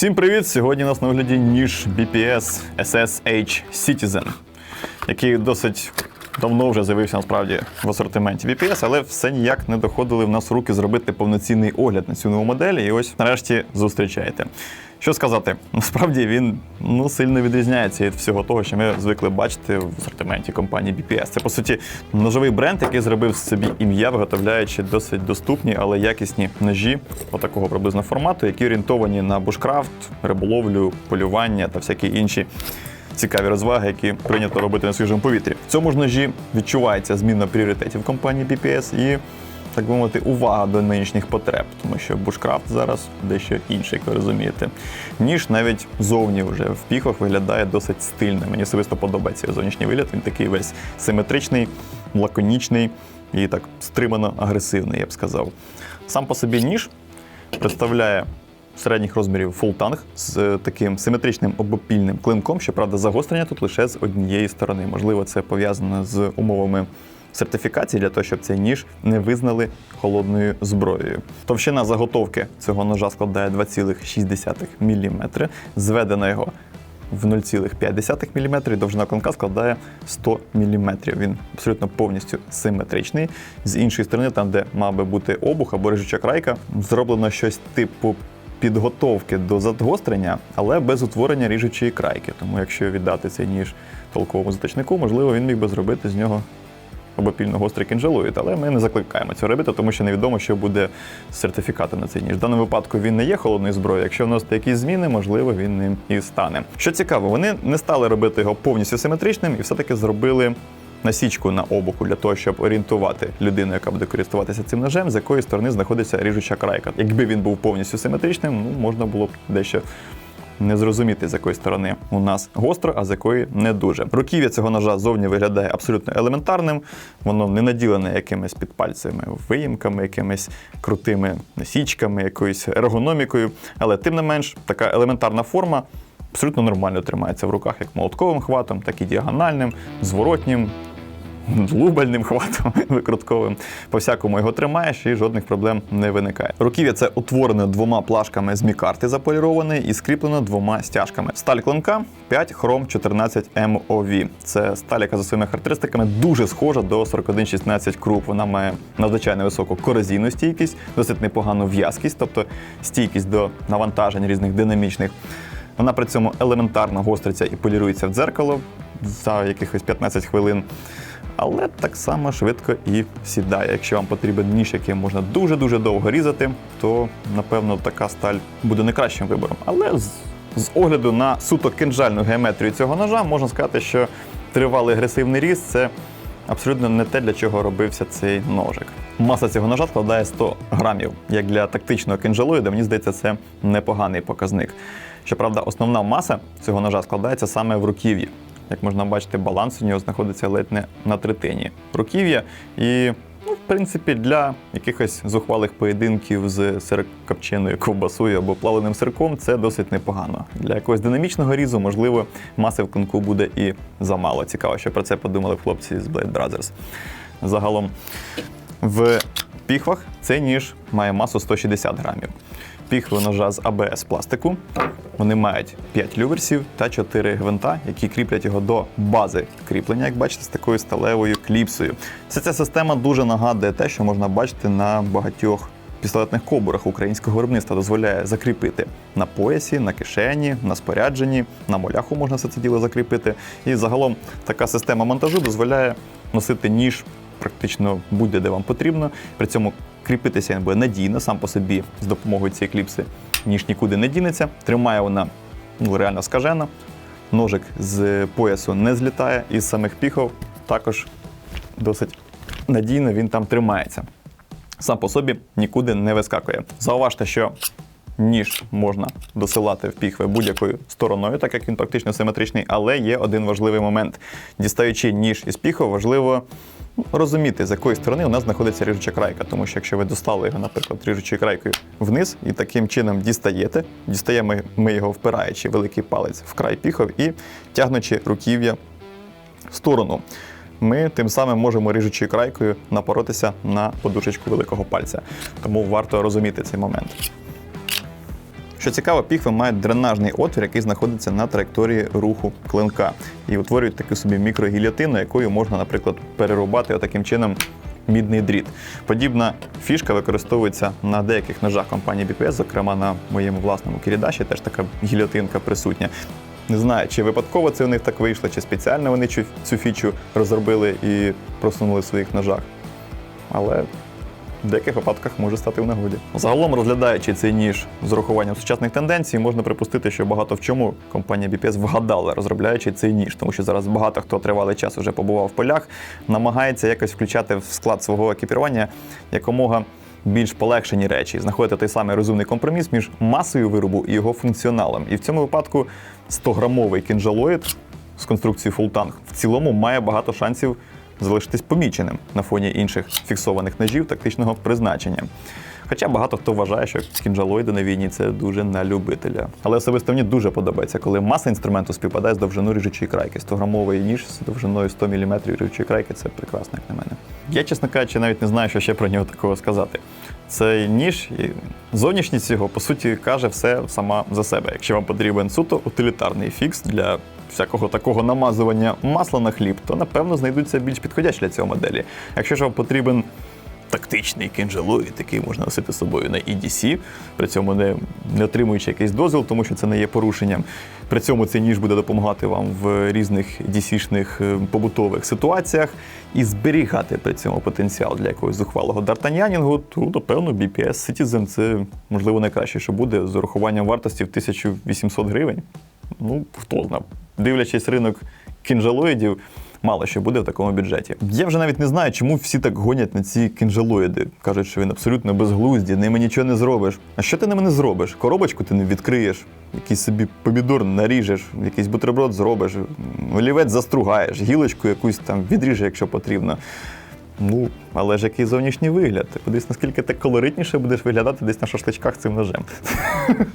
Всім привіт! Сьогодні у нас на огляді ніж BPS SSH Citizen, який досить давно вже з'явився насправді в асортименті BPS, але все ніяк не доходили в нас руки зробити повноцінний огляд на цю нову модель. І ось нарешті зустрічаєте. Що сказати, насправді він ну сильно відрізняється від всього того, що ми звикли бачити в асортименті компанії BPS. Це по суті ножовий бренд, який зробив собі ім'я, виготовляючи досить доступні, але якісні ножі отакого приблизно формату, які орієнтовані на бушкрафт, риболовлю, полювання та всякі інші. Цікаві розваги, які прийнято робити на свіжому повітрі. В цьому ж ножі відчувається зміна пріоритетів компанії BPS і, так би мовити, увага до нинішніх потреб, тому що бушкрафт зараз дещо інший, як ви розумієте. Ніж навіть зовні вже в піхах виглядає досить стильно. Мені особисто подобається його зовнішній вигляд. Він такий весь симетричний, лаконічний і так стримано агресивний, я б сказав. Сам по собі ніж представляє середніх розмірів фултанг з е, таким симетричним обопільним клинком. Щоправда, загострення тут лише з однієї сторони. Можливо, це пов'язано з умовами сертифікації для того, щоб цей ніж не визнали холодною зброєю. Товщина заготовки цього ножа складає 2,6 мм. Зведено його в 0,5 мм, і довжина клинка складає 100 мм. Він абсолютно повністю симетричний. З іншої сторони, там, де мав би бути обух або режуча крайка, зроблено щось типу підготовки до загострення, але без утворення ріжучої крайки. Тому якщо віддати цей ніж толковому заточнику, можливо, він міг би зробити з нього обопільно гострий кінжалоїд, але ми не закликаємо цього робити, тому що невідомо, що буде з сертифікатом на цей ніж. В даному випадку він не є холодною зброєю. Якщо вносити якісь зміни, можливо, він ним і стане. Що цікаво, вони не стали робити його повністю симетричним і все-таки зробили. Насічку на обуху для того, щоб орієнтувати людину, яка буде користуватися цим ножем, з якої сторони знаходиться ріжуча крайка. Якби він був повністю симетричним, ну можна було б дещо не зрозуміти, з якої сторони у нас гостро, а з якої не дуже. Руків'я цього ножа зовні виглядає абсолютно елементарним. Воно не наділене якимись підпальцями, виїмками, якимись крутими насічками, якоюсь ергономікою. Але тим не менш, така елементарна форма. Абсолютно нормально тримається в руках як молотковим хватом, так і діагональним, зворотнім, лубальним хватом викрутковим. По всякому його тримаєш і жодних проблем не виникає. Руків'я це утворене двома плашками з мікарти заполіроване і скріплено двома стяжками. Сталь клинка 5 хром 14 MOV. Це сталь, яка за своїми характеристиками дуже схожа до 4116 круп. Вона має надзвичайно високу корозійну стійкість, досить непогану в'язкість, тобто стійкість до навантажень різних динамічних. Вона при цьому елементарно гостриться і полірується в дзеркало за якихось 15 хвилин. Але так само швидко і сідає. Якщо вам потрібен ніж, який можна дуже-дуже довго різати, то напевно така сталь буде не кращим вибором. Але з, з огляду на суто кинжальну геометрію цього ножа можна сказати, що тривалий агресивний різ це абсолютно не те, для чого робився цей ножик. Маса цього ножа складає 100 грамів. Як для тактичного кинжалоїда, мені здається, це непоганий показник. Щоправда, основна маса цього ножа складається саме в руків'ї. Як можна бачити, баланс у нього знаходиться ледь не на третині руків'я. І, ну, в принципі, для якихось зухвалих поєдинків з сирокопченою ковбасою або плавленим сирком це досить непогано. Для якогось динамічного різу, можливо, маси в клинку буде і замало. Цікаво, що про це подумали хлопці з Blade Brothers. Загалом в піхвах цей ніж має масу 160 грамів. Піхви ножа з АБС пластику. Вони мають 5 люверсів та 4 гвинта, які кріплять його до бази кріплення, як бачите, з такою сталевою кліпсою. Вся ця система дуже нагадує те, що можна бачити на багатьох пістолетних кобурах українського виробництва. Дозволяє закріпити на поясі, на кишені, на спорядженні, на моляху можна все це діло закріпити. І загалом така система монтажу дозволяє носити ніж практично будь-де де вам потрібно. При цьому кріпитися він буде надійно сам по собі з допомогою цієї кліпси. Ніж нікуди не дінеться. Тримає вона ну, реально скажена. Ножик з поясу не злітає, і з самих піхов також досить надійно він там тримається. Сам по собі нікуди не вискакує. Зауважте, що ніж можна досилати в піхви будь-якою стороною, так як він практично симетричний, але є один важливий момент. Дістаючи ніж із піхов, важливо розуміти, з якої сторони у нас знаходиться ріжуча крайка. Тому що якщо ви достали його, наприклад, ріжучою крайкою вниз і таким чином дістаєте, дістаємо ми його впираючи великий палець в край піхов і тягнучи руків'я в сторону. Ми тим самим можемо ріжучою крайкою напоротися на подушечку великого пальця. Тому варто розуміти цей момент. Що цікаво, піхви мають дренажний отвір, який знаходиться на траєкторії руху клинка, і утворюють таку собі мікрогільотину, якою можна, наприклад, перерубати отаким чином мідний дріт. Подібна фішка використовується на деяких ножах компанії BPS, зокрема на моєму власному Кірідаші, теж така гільотинка присутня. Не знаю, чи випадково це у них так вийшло, чи спеціально вони цю фічу розробили і просунули в своїх ножах. Але в деяких випадках може стати в нагоді. Загалом, розглядаючи цей ніж з урахуванням сучасних тенденцій, можна припустити, що багато в чому компанія BPS вгадала, розробляючи цей ніж, тому що зараз багато хто тривалий час вже побував в полях, намагається якось включати в склад свого екіпірування якомога. Більш полегшені речі, знаходити той самий розумний компроміс між масою виробу і його функціоналом. І в цьому випадку 100-грамовий кінжалоїд з конструкцією Full-Tank в цілому має багато шансів залишитись поміченим на фоні інших фіксованих ножів тактичного призначення. Хоча багато хто вважає, що кінжалоїди на війні це дуже на любителя. Але особисто мені дуже подобається, коли маса інструменту співпадає з довжиною ріжучої крайки. 100-грамовий ніж з довжиною 100 мм ріжучої крайки це прекрасно, як на мене. Я, чесно кажучи, навіть не знаю, що ще про нього такого сказати. Цей ніж, і зовнішність його, по суті, каже все сама за себе. Якщо вам потрібен суто утилітарний фікс для всякого такого намазування масла на хліб, то напевно знайдуться більш підходящі для цього моделі. Якщо ж вам потрібен тактичний кінжалоїд, який можна носити з собою на EDC, при цьому не, не отримуючи якийсь дозвіл, тому що це не є порушенням. При цьому цей ніж буде допомагати вам в різних EDC-шних е, побутових ситуаціях і зберігати при цьому потенціал для якогось зухвалого дартанянінгу, то, напевно, BPS Citizen це можливо найкраще, що буде з урахуванням вартості в 1800 гривень. Ну, хто знає. Дивлячись ринок кінжалоїдів, мало що буде в такому бюджеті. Я вже навіть не знаю, чому всі так гонять на ці кінжалоїди. Кажуть, що він абсолютно безглузді, ними нічого не зробиш. А що ти ними не зробиш? Коробочку ти не відкриєш, якийсь собі помідор наріжеш, якийсь бутерброд зробиш, олівець застругаєш, гілочку якусь там відріжеш, якщо потрібно. Ну, але ж який зовнішній вигляд. Ти подивись, наскільки ти колоритніше будеш виглядати десь на шашличках цим ножем.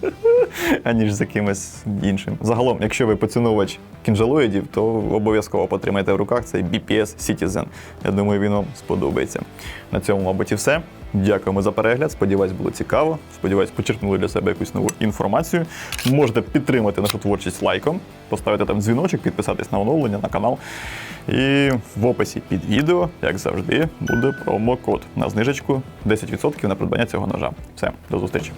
аніж з якимось іншим. Загалом, якщо ви поціновувач кінжалоїдів, то обов'язково потримайте в руках цей BPS Citizen. Я думаю, він вам сподобається. На цьому, мабуть, і все. Дякуємо за перегляд. Сподіваюсь, було цікаво. Сподіваюсь, почерпнули для себе якусь нову інформацію. Можете підтримати нашу творчість лайком, поставити там дзвіночок, підписатись на оновлення на канал. І в описі під відео, як завжди, буде промокод на знижечку 10% на придбання цього ножа. Все, до зустрічі.